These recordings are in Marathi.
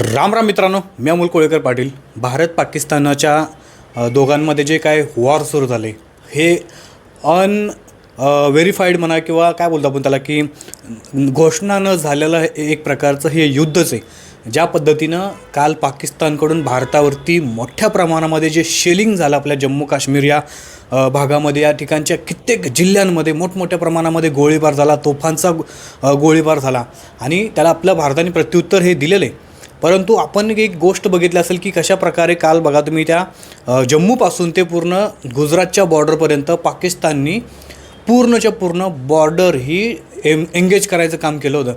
राम राम मित्रांनो मी अमोल कोळेकर पाटील. भारत पाकिस्तानाच्या दोघांमध्ये जे काय वॉर सुरू झाले हे अन व्हेरीफाईड म्हणा किंवा काय बोलतो आपण त्याला की घोषणा न झालेलं हे एक प्रकारचं हे युद्धच आहे. ज्या पद्धतीनं काल पाकिस्तानकडून भारतावरती मोठ्या प्रमाणामध्ये जे शेलिंग झालं आपल्या जम्मू काश्मीर या भागामध्ये या ठिकाणच्या कित्येक जिल्ह्यांमध्ये मोठमोठ्या प्रमाणामध्ये गोळीबार झाला तोफांचा गोळीबार झाला. आणि त्याला आपल्या भारताने प्रत्युत्तर हे दिलेलं आहे. परंतु आपण एक गोष्ट बघितली असेल की कशा प्रकारे काल बघा तुम्ही त्या जम्मूपासून ते पूर्ण गुजरातच्या बॉर्डरपर्यंत पाकिस्ताननी पूर्णच्या पूर्ण बॉर्डर ही एम एंगेज करायचं काम केलं होतं.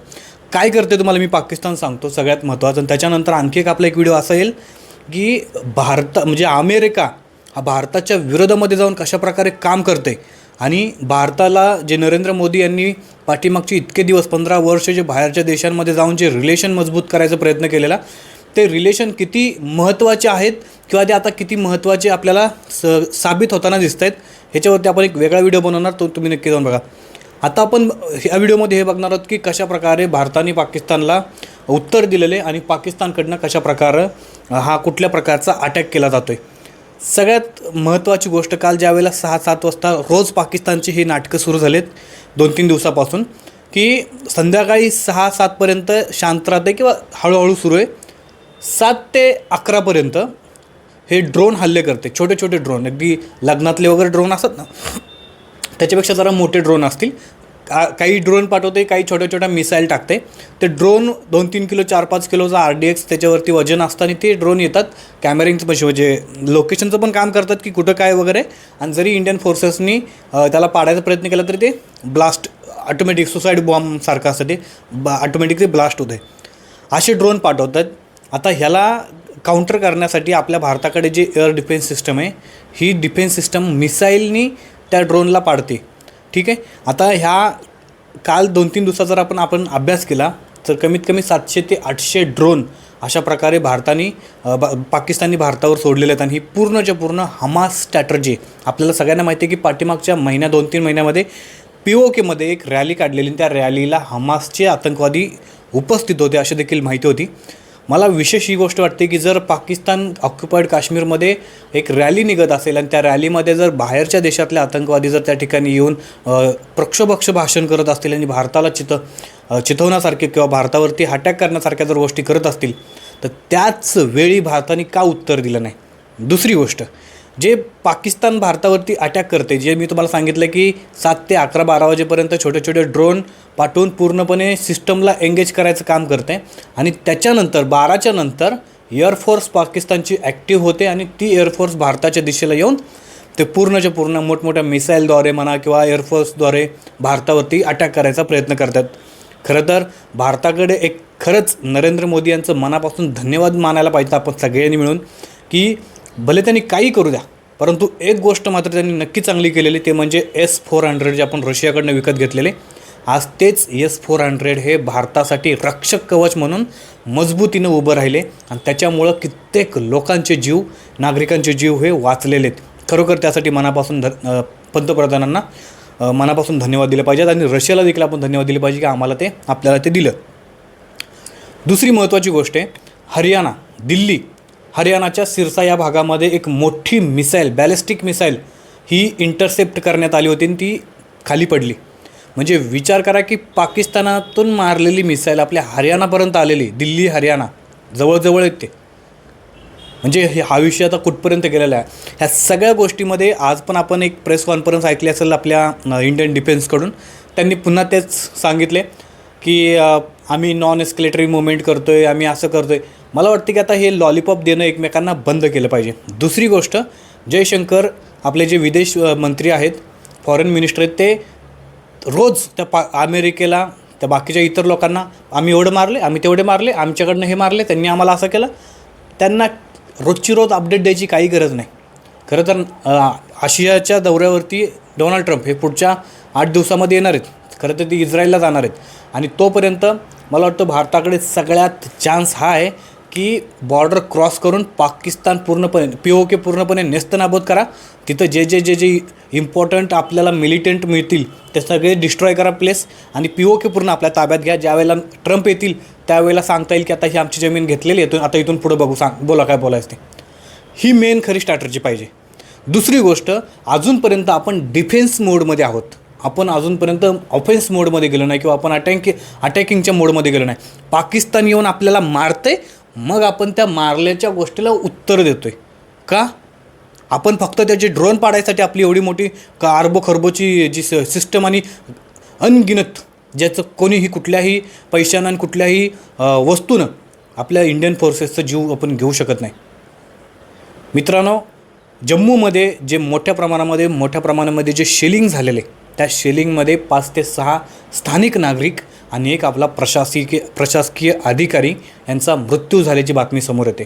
काय करते तुम्हाला मी पाकिस्तान सांगतो सगळ्यात महत्त्वाचं आणि त्याच्यानंतर आणखी एक आपला एक व्हिडिओ असा येईल की भारत म्हणजे अमेरिका हा भारताच्या विरोधामध्ये जाऊन कशा प्रकारे काम करते आणि भारताला जे नरेंद्र मोदी यांनी पाठीमागचे इतके दिवस पंधरा वर्ष जे बाहेरच्या देशांमध्ये जाऊन जे रिलेशन मजबूत करायचा प्रयत्न केलेला ते रिलेशन किती महत्त्वाचे आहेत किंवा ते आता किती महत्त्वाचे आपल्याला स साबित होताना दिसत आहेत ह्याच्यावरती आपण एक वेगळा व्हिडिओ बनवणार तो तुम्ही नक्की जाऊन बघा. आता आपण ह्या व्हिडिओमध्ये हे बघणार आहोत की कशा प्रकारे भारताने पाकिस्तानला उत्तर दिलेले आणि पाकिस्तानकडनं कशा प्रकारं हा कुठल्या प्रकारचा अटॅक केला जातो आहे सगळ्यात महत्त्वाची गोष्ट काल ज्यावेळेला सहा सात वाजता रोज पाकिस्तानची ही नाटकं सुरू झालेत दोन तीन दिवसापासून की संध्याकाळी सहा सातपर्यंत शांत राहते किंवा हळूहळू सुरू आहे. सात ते अकरापर्यंत हे ड्रोन हल्ले करते छोटे छोटे ड्रोन. अगदी लग्नातले वगैरे ड्रोन असतात ना त्याच्यापेक्षा जरा मोठे ड्रोन असतील. काही ड्रोन पाठवते काही छोट्या छोट्या मिसाईल टाकते. ते ड्रोन दोन तीन किलो चार पाच किलोचा आर डी एक्स त्याच्यावरती वजन असतं आणि ते ड्रोन येतात. कॅमेरिंगचं पैसे म्हणजे, म्हणजे लोकेशनचं पण काम करतात की कुठं काय वगैरे. आणि जरी इंडियन फोर्सेसनी त्याला पाडायचा प्रयत्न केला तरी ते ब्लास्ट ऑटोमॅटिक सुसाईड बॉम्बसारखं असतं ते. बा ऑटोमॅटिक ते ब्लास्ट होते असे ड्रोन पाठवतात. आता ह्याला काउंटर करण्यासाठी आपल्या भारताकडे जे एअर डिफेन्स सिस्टम आहे ही डिफेन्स सिस्टम मिसाईलनी त्या ड्रोनला पाडते. ठीक आहे? आता ह्या काल दोन तीन दिवसात जर आपण आपण अभ्यास केला तर कमीत कमी सातशे ते आठशे ड्रोन अशा प्रकारे भारताने बा पाकिस्तानी भारतावर सोडलेले आहेत. आणि ही पूर्णच्या पूर्ण हमास स्ट्रॅटर्जी. आपल्याला सगळ्यांना माहिती आहे की पाठीमागच्या महिन्या दोन तीन महिन्यामध्ये पी ओ केमध्ये एक रॅली काढलेली आणि त्या रॅलीला हमासचे आतंकवादी उपस्थित होते अशी देखील माहिती होती. मला विशेष ही गोष्ट वाटते की जर पाकिस्तान ऑक्युपाईड काश्मीरमध्ये एक रॅली निघत असेल आणि त्या रॅलीमध्ये जर बाहेरच्या देशातले आतंकवादी जर त्या ठिकाणी येऊन प्रक्षभक्ष प्रक्षोभक्ष भाषण करत असतील आणि भारताला चित चितवण्यासारखे किंवा भारतावरती अटॅक करण्यासारख्या जर गोष्टी करत असतील तर त्याच वेळी भारताने का उत्तर दिलं नाही? दुसरी गोष्ट जे पाकिस्तान भारतावरती अटॅक करते जे मी तुम्हाला सांगितलं की सात ते अकरा बारा वाजेपर्यंत छोटे छोटे ड्रोन पाठवून पूर्णपणे सिस्टमला एंगेज करायचं काम करते. आणि त्याच्यानंतर बाराच्या नंतर एअरफोर्स पाकिस्तानची ॲक्टिव्ह होते आणि ती एअरफोर्स भारताच्या दिशेला येऊन ते पूर्णच्या पूर्ण मोठमोठ्या मिसाईलद्वारे म्हणा किंवा एअरफोर्सद्वारे भारतावरती अटॅक करायचा प्रयत्न करतात. खरं तर भारताकडे एक खरंच नरेंद्र मोदी यांचं मनापासून धन्यवाद मानायला पाहिजे आपण सगळ्यांनी मिळून की भले त्यांनी काही करू द्या परंतु एक गोष्ट मात्र त्यांनी नक्की चांगली केलेली ते म्हणजे एस फोर हंड्रेड जे आपण रशियाकडनं विकत घेतलेले आज तेच एस फोर हंड्रेड हे भारतासाठी रक्षक कवच म्हणून मजबूतीनं उभं राहिले आणि त्याच्यामुळं कित्येक लोकांचे जीव नागरिकांचे जीव हे वाचलेले आहेत. खरोखर त्यासाठी मनापासून ध पंतप्रधानांना मनापासून धन्यवाद दिले पाहिजेत आणि रशियाला देखील आपण धन्यवाद दिले पाहिजे की आम्हाला ते आपल्याला ते दिलं. दुसरी महत्त्वाची गोष्ट आहे हरियाणा दिल्ली हरियाणाच्या सिरसा या भागामध्ये एक मोठी मिसाईल बॅलिस्टिक मिसाईल ही इंटरसेप्ट करण्यात आली होती आणि ती खाली पडली. म्हणजे विचार करा की पाकिस्तानातून मारलेली मिसाईल आपल्या हरियाणापर्यंत आलेली दिल्ली हरियाणा जवळजवळ येते म्हणजे हे हा विषय आता कुठपर्यंत गेलेला आहे? ह्या सगळ्या गोष्टीमध्ये आज पण आपण एक प्रेस कॉन्फरन्स ऐकली असेल आपल्या इंडियन डिफेन्सकडून त्यांनी पुन्हा तेच सांगितले की आम्ही नॉन एस्केलेटरी मुवमेंट करतो आहे आम्ही असं करतो आहे मला वाटतं की आता हे लॉलीपॉप देणं एकमेकांना बंद केलं पाहिजे. दुसरी गोष्ट जयशंकर आपले जे विदेश मंत्री आहेत फॉरेन मिनिस्टर आहेत ते रोज त्या पा अमेरिकेला त्या बाकीच्या इतर लोकांना आम्ही एवढं मारले आम्ही तेवढे मारले आमच्याकडनं हे मारले त्यांनी आम्हाला असं केलं. त्यांना रोजची रोज अपडेट द्यायची काही गरज नाही. खरं तर आशियाच्या दौऱ्यावरती डोनाल्ड ट्रम्प हे पुढच्या आठ दिवसामध्ये येणार आहेत. खरं तर ते इस्रायलला जाणार आहेत. आणि तोपर्यंत मला वाटतं भारताकडे सगळ्यात चान्स हा आहे की बॉर्डर क्रॉस करून पाकिस्तान पूर्णपणे पी ओ के पूर्णपणे नेस्तनाबूत करा. तिथं जे जे जे जे इम्पॉर्टंट आपल्याला मिलिटंट मिळतील ते सगळे डिस्ट्रॉय करा प्लेस आणि पी ओ के पूर्ण आपल्या ताब्यात घ्या. ज्यावेळेला ट्रम्प येतील त्यावेळेला सांगता येईल की आता ही आमची जमीन घेतलेली आहे. आता इथून पुढं बघू. सांग बोला काय बोलायचं ते. ही मेन खरी स्ट्रॅटर्जी पाहिजे. दुसरी गोष्ट अजूनपर्यंत आपण डिफेन्स मोडमध्ये आहोत. आपण अजूनपर्यंत ऑफेन्स मोडमध्ये गेलो नाही किंवा आपण अटॅक अटॅकिंगच्या मोडमध्ये गेलो नाही. पाकिस्तान येऊन आपल्याला मारते मग आपण त्या मारल्याच्या गोष्टीला उत्तर देतो आहे का? आपण फक्त त्याचे ड्रोन पाडायसाठी आपली एवढी मोठी का अरबो खरबोची जी स सिस्टम आणि अनगिनत ज्याचं कोणीही कुठल्याही पैशानं आणि कुठल्याही वस्तूनं आपल्या इंडियन फोर्सेसचा जीव आपण घेऊ शकत नाही. मित्रांनो जम्मूमध्ये जे मोठ्या प्रमाणामध्ये मोठ्या प्रमाणामध्ये जे शेलिंग झालेले त्या शेलिंगमध्ये पाच ते सहा स्थानिक नागरिक आणि एक आपला प्रशासकीय प्रशासकीय अधिकारी यांचा मृत्यू झाल्याची बातमी समोर येते.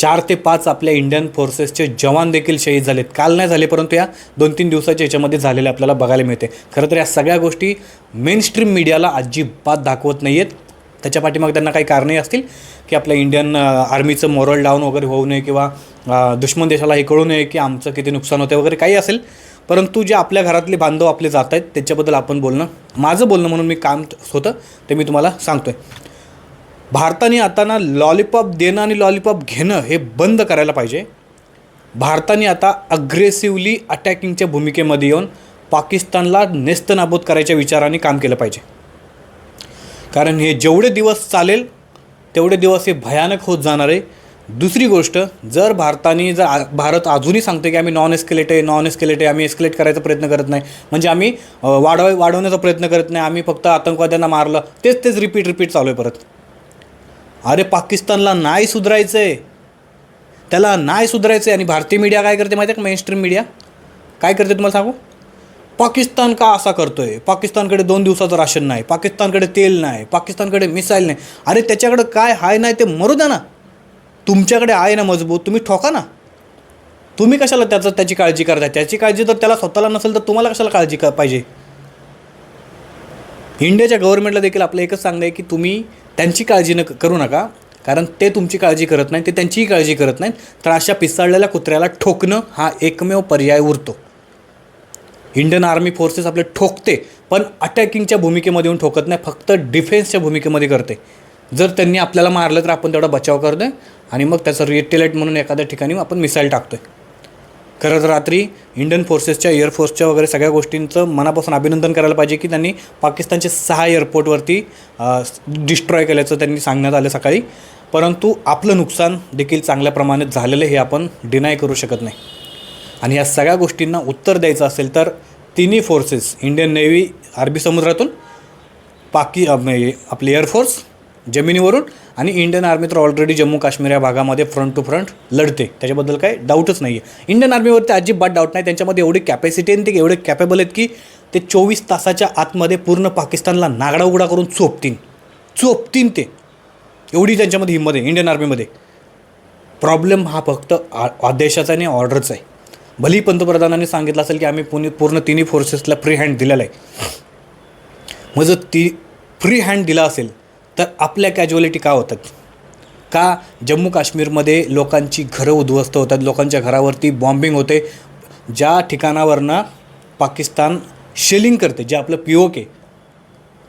चार ते पाच आपल्या इंडियन फोर्सेसचे जवान देखील शहीद झालेत. काल नाही झाले परंतु या दोन तीन दिवसाच्या याच्यामध्ये झालेले आपल्याला बघायला मिळते. खरं तर या सगळ्या गोष्टी मेन स्ट्रीम मीडियाला अजिबात दाखवत नाही आहेत त्याच्या पाठीमागे त्यांना काही कारणे असतील की आपल्या इंडियन आर्मीचं मोरल डाऊन वगैरे होऊ नये किंवा दुश्मन देशाला हे कळू नये की आमचं किती नुकसान होतं वगैरे काही असेल परंतु जे आपल्या घरातले बांधव आपले जात आहेत त्याच्याबद्दल आपण बोलणं माझं बोलणं म्हणून मी काम होतं ते मी तुम्हाला सांगतो आहे भारताने आता ना लॉलीपॉप देणं आणि लॉलीपॉप घेणं हे बंद करायला पाहिजे. भारताने आता अग्रेसिव्हली अटॅकिंगच्या भूमिकेमध्ये येऊन पाकिस्तानला नेस्तनाबूत करायच्या विचाराने काम केलं पाहिजे. कारण हे जेवढे दिवस चालेल तेवढे दिवस हे भयानक होत जाणार आहे. दुसरी गोष्ट जर भारताने जर भारत अजूनही सांगतो की आम्ही नॉन एस्केलेट आहे नॉन एस्केलेट आहे आम्ही एस्केलेट करायचा प्रयत्न करत नाही. म्हणजे आम्ही वाढव वाढवण्याचा प्रयत्न करत नाही. आम्ही फक्त आतंकवाद्यांना मारलं. तेच तेच रिपीट रिपीट चालू आहे परत. अरे पाकिस्तानला नाही सुधारायचं आहे त्याला नाही सुधारायचं आहे आणि भारतीय मीडिया काय करते माहिती आहे का? मेनस्ट्रीम मीडिया काय करते तुम्हाला सांगू? पाकिस्तान का असा करतोय? पाकिस्तानकडे दोन दिवसाचं राशन नाही. पाकिस्तानकडे तेल नाही. पाकिस्तानकडे मिसाईल नाही. अरे त्याच्याकडे काय हाय नाही ते मरू द्या ना. तुमच्याकडे आहे ना मजबूत तुम्ही ठोका ना. तुम्ही कशाला त्याचं त्याची काळजी करता त्याची काळजी जर त्याला स्वतःला नसेल तर तुम्हाला कशाला काळजी क पाहिजे? इंडियाच्या गव्हर्नमेंटला देखील आपलं एकच सांगणं आहे की तुम्ही त्यांची काळजी न करू नका. कारण ते तुमची काळजी करत नाही ते त्यांचीही काळजी करत नाहीत. तर अशा पिसाळलेल्या कुत्र्याला ठोकणं हा एकमेव पर्याय उरतो. इंडियन आर्मी फोर्सेस आपले ठोकते पण अटॅकिंगच्या भूमिकेमध्ये येऊन ठोकत नाही फक्त डिफेन्सच्या भूमिकेमध्ये करते. जर त्यांनी आपल्याला मारलं तर आपण तेवढा बचाव करतोय. आणि मग त्याचं रिटेलेट म्हणून एखाद्या ठिकाणी आपण मिसाईल टाकतोय. खरं तर रात्री इंडियन फोर्सेसच्या एअरफोर्सच्या वगैरे सगळ्या गोष्टींचं मनापासून अभिनंदन करायला पाहिजे की त्यांनी पाकिस्तानचे सहा एअरपोर्टवरती डिस्ट्रॉय केल्याचं त्यांनी सांगण्यात आलं सकाळी. परंतु आपलं नुकसान देखील चांगल्या प्रमाणात झालेलं हे आपण डिनाय करू शकत नाही. आणि या सगळ्या गोष्टींना उत्तर द्यायचं असेल तर तिन्ही फोर्सेस इंडियन नेव्ही अरबी समुद्रातून पाकी आपले एअरफोर्स जमिनीवरून आणि इंडियन आर्मी तर ऑलरेडी जम्मू काश्मीर या भागामध्ये फ्रंट टू फ्रंट लढते. त्याच्याबद्दल काही डाऊटच नाही आहे इंडियन आर्मीवरती अजिबात डाऊट नाही. त्यांच्यामध्ये एवढी कॅपॅसिटी आणि ते एवढे कॅपेबल आहेत की ते चोवीस तासाच्या आतमध्ये पूर्ण पाकिस्तानला नागडा उघडा करून चोपतीन. चोपतीन ते. एवढी त्यांच्यामध्ये हिंमत आहे इंडियन आर्मीमध्ये. प्रॉब्लेम हा फक्त आ आदेशाचा आणि ऑर्डरचा आहे. भलेही पंतप्रधानांनी सांगितलं असेल की आम्ही पुणे पूर्ण तिन्ही फोर्सेसला फ्री हँड दिलेला आहे. मग जर ती फ्री हँड दिला असेल तर आपल्या कॅज्युअलिटी का होतात? का जम्मू काश्मीरमध्ये लोकांची घरं उद्ध्वस्त होतात? लोकांच्या घरावरती बॉम्बिंग होते. ज्या ठिकाणावरनं पाकिस्तान शेलिंग करते जे आपलं पी ओ के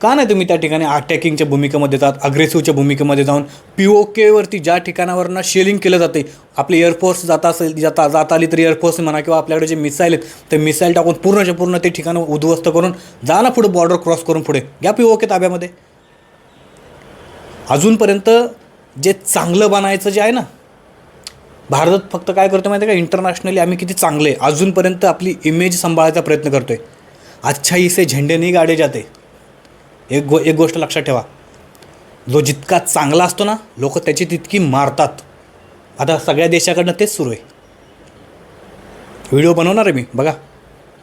का नाही तुम्ही त्या ठिकाणी अटॅकिंगच्या भूमिकेमध्ये जात अग्रेसिव्हच्या भूमिकेमध्ये जाऊन पी ओ केवरती ज्या ठिकाणावरनं शेलिंग केलं जाते आपली एअरफोर्स जाता असेल जाता जात आली तरी एअरफोर्स म्हणा किंवा आपल्याकडे जे मिसाईल आहेत ते मिसाईल टाकून पूर्णच्या पूर्ण ते ठिकाणं उद्ध्वस्त करून जा ना पुढे बॉर्डर क्रॉस करून पुढे. घ्या पी ओ के ताब्यामध्ये. अजूनपर्यंत जे चांगलं बनायचं जे आहे ना भारत फक्त काय करतो माहिती आहे का? इंटरनॅशनली आम्ही किती चांगले अजूनपर्यंत आपली इमेज सांभाळायचा प्रयत्न करतो आहे अच्छा इसे झेंडे नाही गाडे जाते. एक गो एक गोष्ट लक्षात ठेवा. जो जितका चांगला असतो ना लोक त्याची तितकी मारतात. आता सगळ्या देशाकडनं तेच सुरू आहे. व्हिडिओ बनवणार आहे मी बघा.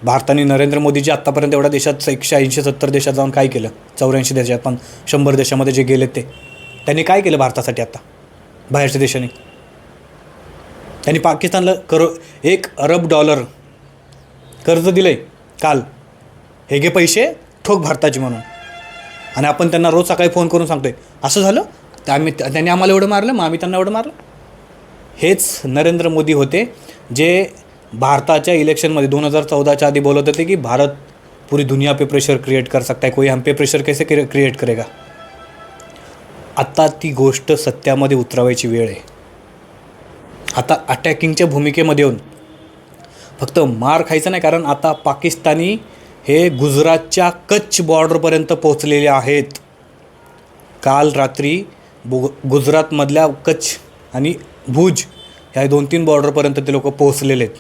भारताने नरेंद्र मोदीजी आत्तापर्यंत एवढ्या देशात एकशे ऐंशी सत्तर देशात जाऊन काय केलं? चौऱ्याऐंशी देशात पण शंभर देशामध्ये जे गेले ते. त्यांनी काय केलं भारतासाठी आता? बाहेरच्या देशाने? त्यांनी पाकिस्तानला करो एक अरब डॉलर कर्ज दिलं आहे काल. हे घे पैसे ठोक भारताचे म्हणून. आणि आपण त्यांना रोज सकाळी फोन करून सांगतोय असं झालं? तर आम्ही त्यांनी आम्हाला एवढं मारलं मग आम्ही त्यांना एवढं मारलं? हेच नरेंद्र मोदी होते जे भारताच्या इलेक्शनमध्ये दोन हजार चौदाच्या आधी बोलत होते की भारत पूरी दुनिया पे प्रेशर क्रिएट कर सकता है कोई हम पे प्रेशर कैसे क्रिएट करेगा? आता ती गोष्ट सत्यामध्ये उतरावायची वेळ आहे. आता अटॅकिंगच्या भूमिकेमध्ये येऊन फक्त मार खायचा नाही कारण आता पाकिस्तानी हे गुजरातच्या कच्छ बॉर्डरपर्यंत पोहोचलेले आहेत. काल रात्री बु गुजरातमधल्या कच्छ आणि भुज ह्या दोन तीन बॉर्डरपर्यंत ते लोक पोहोचलेले आहेत.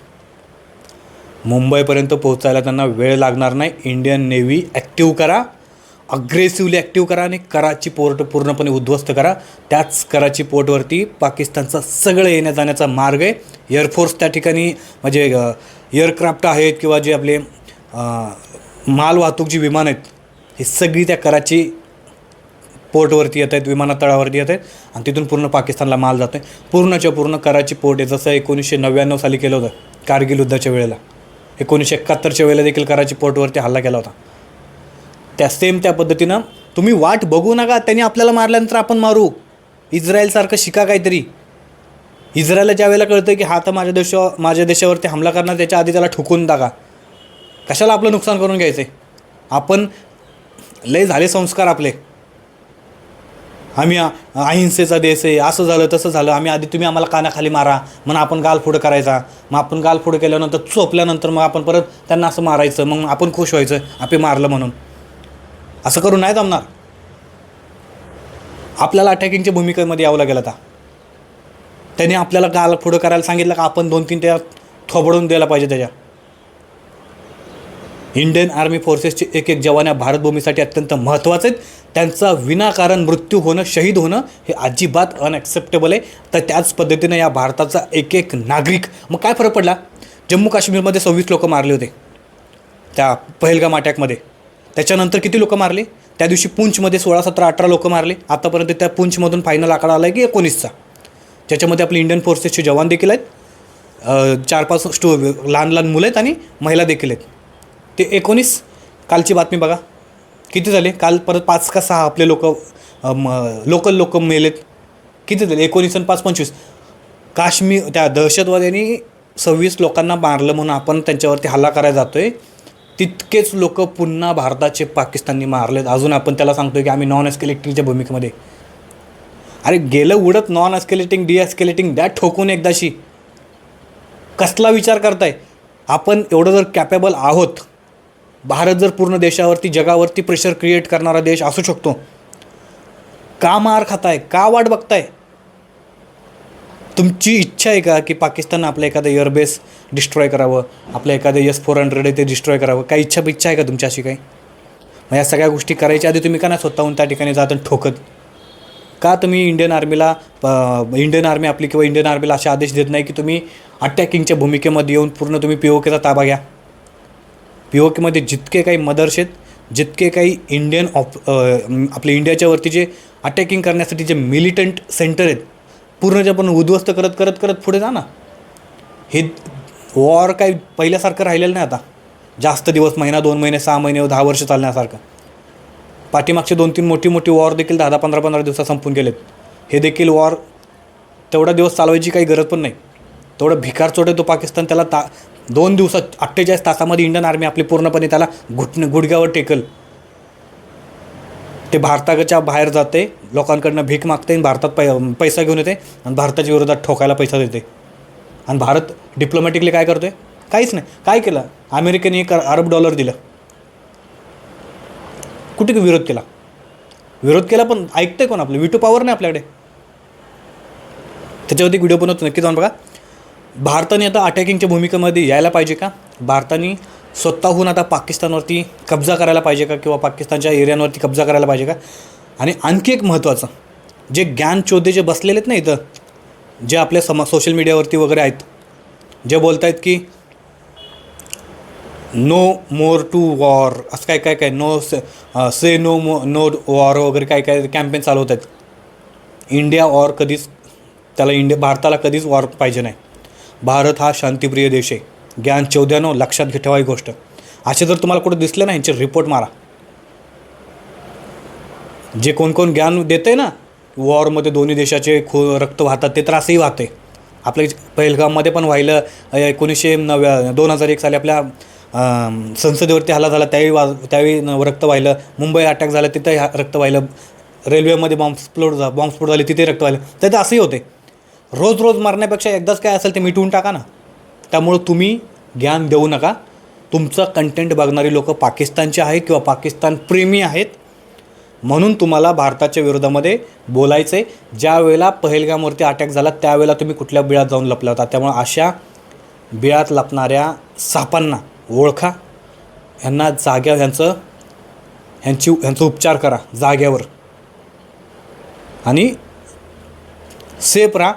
मुंबईपर्यंत पोहोचायला त्यांना वेळ लागणार नाही. इंडियन नेव्ही ॲक्टिव्ह करा. अग्रेसिव्हली ॲक्टिव्ह करा आणि कराची पोर्ट पूर्णपणे उद्ध्वस्त करा. त्याच कराची पोर्टवरती पाकिस्तानचा सगळं येण्या जाण्याचा मार्ग आहे. एअरफोर्स त्या ठिकाणी म्हणजे एअरक्राफ्ट आहेत किंवा जे आपले माल वाहतूक जी विमान आहेत ही सगळी त्या कराची पोर्टवरती येत आहेत विमानतळावरती येत आहेत आणि तिथून पूर्ण पाकिस्तानला माल जातो आहे पूर्णच्या पूर्ण कराची पोर्ट आहे. जसं एकोणीसशे नव्याण्णव साली केलं होतं कारगिल युद्धाच्या वेळेला. एकोणीसशे एकाहत्तरच्या वेळेला देखील कराची पोर्टवरती हल्ला केला होता. त्या सेम त्या पद्धतीनं. तुम्ही वाट बघू नका त्यांनी आपल्याला मारल्यानंतर आपण मारू. इस्रायलसारखं शिका काहीतरी. इस्रायलला ज्या वेळेला कळतं की हा तर माझ्या देशावर माझ्या देशावरती हमला करणार त्याच्या आधी त्याला ठुकून टाका. कशाला आपलं नुकसान करून घ्यायचं आहे आपण लय झाले संस्कार आपले. आम्ही अहिंसेचा देश आहे असं झालं तसं झालं. आम्ही आधी तुम्ही आम्हाला कानाखाली मारा मग आपण गालफोड करायचा. मग आपण गालफोड केल्यानंतर चोपल्यानंतर मग आपण परत त्यांना असं मारायचं. मग आपण खुश व्हायचं आपे मारलं म्हणून. असं करून नाही जमणार. आपल्याला अटॅकिंगच्या भूमिकेमध्ये यावं लागेल आता. त्यांनी आपल्याला गाल पुढं करायला सांगितलं का आपण दोन तीन त्या थोबडून द्यायला पाहिजे त्याच्या. इंडियन आर्मी फोर्सेसचे एक एक जवान या भारतभूमीसाठी अत्यंत महत्त्वाचे आहेत. त्यांचा विनाकारण मृत्यू होणं शहीद होणं हे अजिबात अनॲक्सेप्टेबल आहे. तर त्याच पद्धतीनं या भारताचा एक एक नागरिक मग काय फरक पडला? जम्मू काश्मीरमध्ये सव्वीस लोक मारले होते. त्या पहलगाम अटॅकमध्ये त्याच्यानंतर किती लोक मारले? त्या दिवशी पुंचमध्ये सोळा सतरा अठरा लोक मारले. आतापर्यंत त्या पुंचमधून फायनल आकडा आला आहे की एकोणीसचा. ज्याच्यामध्ये आपले इंडियन फोर्सेसचे जवान देखील आहेत. चार पाच स्टो लहान लहान मुलं आहेत आणि महिला देखील आहेत. ते एकोणीस. कालची बातमी बघा. किती झाले? काल परत पाच का सहा आपले लोक लोकल लोक मेलेत. किती झाले? एकोणीस आणि पाच पंचवीस. काश्मीर त्या दहशतवाद्यांनी सव्वीस लोकांना मारलं म्हणून आपण त्यांच्यावरती हल्ला करायला जातो आहे तितकेच लोक पुन्हा भारताचे पाकिस्ताननी मारलेत. अजून आपण त्याला सांगतोय की आम्ही नॉन एस्केलेटिंगच्या भूमिकेमध्ये. अरे गेलं उडत नॉन एस्केलेटिंग डी एस्केलेटिंग द्या ठोकून एकदाशी. कसला विचार करताय? आपण एवढं जर कॅपेबल आहोत भारत जर पूर्ण देशावरती जगावरती प्रेशर क्रिएट करणारा देश असू शकतो. का मार खाताय? का वाट बघताय? तुमची इच्छा आहे का की पाकिस्तान आपलं एखादं एअरबेस डिस्ट्रॉय करावं? आपलं एखादं एस फोर हंड्रेड आहे ते डिस्ट्रॉय करावं? काही इच्छा इच्छा आहे का तुमची अशी काही? मग या सगळ्या गोष्टी करायच्या आधी तुम्ही का नाही स्वतःहून त्या ठिकाणी जात आणि ठोकत? का तुम्ही इंडियन आर्मीला इंडियन आर्मी आपली किंवा इंडियन आर्मीला असे आदेश देत नाही की तुम्ही अटॅकिंगच्या भूमिकेमध्ये येऊन पूर्ण तुम्ही पी ओ केचा ताबा घ्या? पी ओ केमध्ये जितके काही मदर्स आहेत जितके काही इंडियन ऑप आपले इंडियाच्यावरती जे अटॅकिंग करण्यासाठी जे मिलिटंट सेंटर आहेत पूर्णच्या पूर्ण उद्ध्वस्त करत करत करत पुढे जा ना. हे वॉर काही पहिल्यासारखं राहिलेलं नाही आता. जास्त दिवस महिना दोन महिने सहा महिने दहा वर्ष चालण्यासारखं. पाठीमागचे दोन तीन मोठी मोठी वॉर देखील दहा दहा पंधरा पंधरा दिवसात संपून गेलेत. हे देखील वॉर तेवढा दिवस चालवायची काही गरज पण नाही. तेवढं भिकार चोटे तो पाकिस्तान त्याला ता दोन दिवसात अठ्ठेचाळीस तासामध्ये इंडियन आर्मी आपली पूर्णपणे त्याला घुटण गुडघ्यावर टेकल. ते भारताच्या बाहेर जाते लोकांकडनं भीक मागते आणि भारतात पै पैसा घेऊन येते आणि भारताच्या विरोधात ठोकायला पैसा देते. आणि भारत डिप्लोमॅटिकली काय करतोय? काहीच नाही. काय केलं? अमेरिकेने एक अरब डॉलर दिलं. कुठे विरोध केला? विरोध केला पण ऐकतंय कोण आपलं? विटू पॉवर नाही आपल्याकडे. त्याच्यावरती व्हिडिओ बनवतो नक्की जाऊन बघा. भारताने आता अटॅकिंगच्या भूमिकेमध्ये यायला पाहिजे का? भारताने स्वतःहून आता पाकिस्तानवरती कब्जा करायला पाहिजे का किंवा पाकिस्तानच्या एरियांवरती कब्जा करायला पाहिजे का? आणि आणखी एक महत्त्वाचं जे ज्ञान चोदे जे बसलेले आहेत ना इथं जे आपल्या समा सोशल मीडियावरती वगैरे आहेत जे बोलत आहेत की नो मोर टू वॉर असं काय काय काय no say no more no war वगैरे काय काय कॅम्पेन चालवत आहेत इंडिया वॉर कधीच त्याला इंडिया भारताला कधीच वॉर पाहिजे नाही. भारत हा शांतिप्रिय देश आहे. ज्ञान चौद्यानो लक्षात घे ठेवा ही गोष्ट. असे जर तुम्हाला कुठं दिसलं ना यांचे रिपोर्ट मारा. जे कोण कोण ज्ञान देते ना वॉरमध्ये दोन्ही देशाचे खो रक्त वाहतात ते तर असंही वाहते आपल्या पहिलगाममध्ये पण व्हायलं एकोणीसशे नव्या दोन हजार एक साली आपल्या संसदेवरती हल्ला झाला त्यावेळी वा त्यावेळी रक्त वाहिलं मुंबई अटॅक झाला तिथंही रक्त वाहिलं रेल्वेमध्ये बॉम्बस्फोट झा बॉम्बस्फोट झाले तिथे रक्त आले तर ते असंही होते रोज रोज मारण्यापेक्षा एकदाच काय असेल ते मिटवून टाका ना. त्यामुळं तुम्ही ज्ञान देऊ नका. तुमचं कंटेंट बघणारी लोक पाकिस्तानचे आहे किंवा पाकिस्तान प्रेमी आहेत. म्हणून तुम्हाला भारताच्या विरोधामध्ये बोलायचं आहे ज्या वेळेला पहलगामवरती अटॅक झाला त्यावेळेला तुम्ही कुठल्या बिळात जाऊन लपला होता? त्यामुळे अशा बिळात लपणाऱ्या सापांना ओळखा. ह्यांना जाग्या ह्यांचं ह्यांची ह्यांचा उपचार करा जाग्यावर. आणि सेफ राहा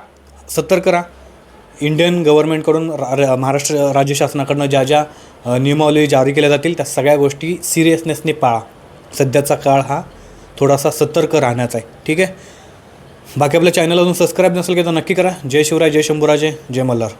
सतर्क राहा. इंडियन गव्हर्नमेंटकडून रा महाराष्ट्र राज्य शासनाकडनं ज्या ज्या नियमावली जारी केल्या जातील त्या सगळ्या गोष्टी सिरियसनेसने पाळा. सध्याचा काळ हा थोडासा सतर्क राहण्याचा आहे. ठीक आहे? बाकी आपल्या चॅनल अजून सबस्क्राईब नसेल की तर नक्की करा. जय शिवराय जय शंभूराजे जय मल्हार.